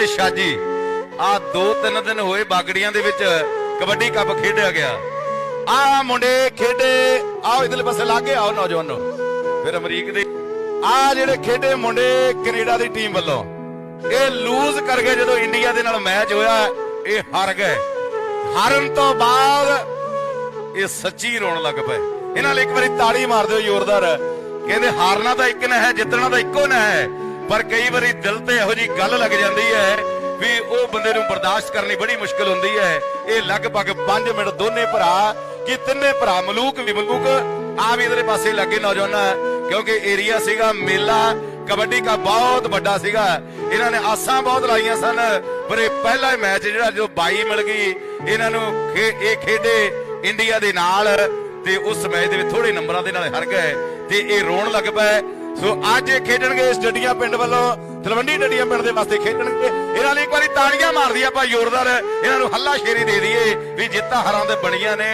ਤੇ ਸ਼ਾਜੀ ਆ ਦੋ ਤਿੰਨ ਦਿਨ ਹੋਏ ਬਾਗੜੀਆਂ ਦੇ ਵਿੱਚ ਕਬੱਡੀ ਕੱਪ ਖੇਡਿਆ ਗਿਆ। ਆ ਮੁੰਡੇ ਖੇਡੇ, ਆਓ ਇਧਰਲੇ ਪਾਸੇ ਲਾਗੇ ਆਓ ਨੌਜਵਾਨੋ। ਫਿਰ ਅਮਰੀਕ ਦੇ ਆ ਜਿਹੜੇ ਖੇਡੇ ਮੁੰਡੇ ਕੈਨੇਡਾ ਦੀ ਟੀਮ ਵੱਲੋਂ। ਇਹ ਲੂਜ਼ ਕਰ ਗਏ ਜਦੋਂ ਇੰਡੀਆ ਦੇ ਨਾਲ ਮੈਚ ਹੋਇਆ, ਇਹ ਹਾਰ ਗਏ। ਹਾਰਨ ਤੋਂ ਬਾਅਦ ਇਹ ਸੱਚੀ ਰੋਣ ਲੱਗ ਪਏ। ਇਹਨਾਂ ਲਈ ਇੱਕ ਵਾਰੀ ਤਾੜੀ ਮਾਰ ਦਿਓ ਜ਼ੋਰਦਾਰ। ਕਹਿੰਦੇ ਹਾਰਨਾ ਤਾਂ ਇੱਕ ਨਾ ਹੈ, ਜਿੱਤਣਾ ਤਾਂ ਇੱਕੋ ਨਾ ਹੈ। ਪਰ ਕਈ ਵਾਰੀ ਦਿਲ ਤੇ ਇਹੋ ਜੀ ਗੱਲ ਲੱਗ ਜਾਂਦੀ ਹੈ ਵੀ ਉਹ ਬੰਦੇ ਨੂੰ ਬਰਦਾਸ਼ਤ ਕਰਨੀ ਬੜੀ ਮੁਸ਼ਕਲ ਹੁੰਦੀ ਹੈ। ਇਹ ਲਗਭਗ 5 ਮਿੰਟ ਦੋਨੇ ਭਰਾ ਕਿ ਤਿੰਨੇ ਭਰਾ ਮਲੂਕ ਵੀ ਮਲੂਕ ਆ ਵੀ ਇਧਰੇ ਪਾਸੇ ਲੱਗੇ ਨੌਜਵਾਨ, ਕਿਉਂਕਿ ਏਰੀਆ ਸੀਗਾ ਮੇਲਾ, ਕਬੱਡੀ ਦਾ ਬਹੁਤ ਵੱਡਾ ਸੀਗਾ। ਇਹਨਾਂ ਨੇ ਆਸਾਂ ਬਹੁਤ ਲਾਈਆਂ ਸਨ, ਪਰ ਇਹ ਪਹਿਲਾ ਮੈਚ ਜਿਹੜਾ ਜੋ 22 ਮਿਲ ਗਈ, ਇਹਨਾਂ ਨੂੰ ਖੇ- ਇਹ ਖੇਡੇ ਇੰਡੀਆ ਦੇ ਨਾਲ, ਤੇ ਉਸ ਮੈਚ ਦੇ ਵਿੱਚ ਥੋੜੇ ਨੰਬਰਾਂ ਦੇ ਨਾਲ ਹਾਰ ਗਏ, ਤੇ ਇਹ ਰੋਣ ਲੱਗ ਪਏ। ਸੋ ਅੱਜ ਇਹ ਖੇਡਣਗੇ ਇਸ ਡੱਡੀਆਂ ਪਿੰਡ ਵੱਲੋਂ, ਤਲਵੰਡੀ ਡੱਡੀਆਂ ਪਿੰਡ ਦੇ ਵਾਸਤੇ ਖੇਡਣਗੇ। ਇਹਨਾਂ ਲਈ ਇੱਕ ਵਾਰੀ ਤਾੜੀਆਂ ਮਾਰਦੀ ਆਪਾਂ ਜ਼ੋਰਦਾਰ। ਇਹਨਾਂ ਨੂੰ ਹੱਲਾ ਸ਼ੇਰੀ ਦੇ ਦਈਏ ਵੀ ਜਿੱਤਾਂ ਹਰਾਂ ਦੇ ਬਣੀਆਂ ਨੇ।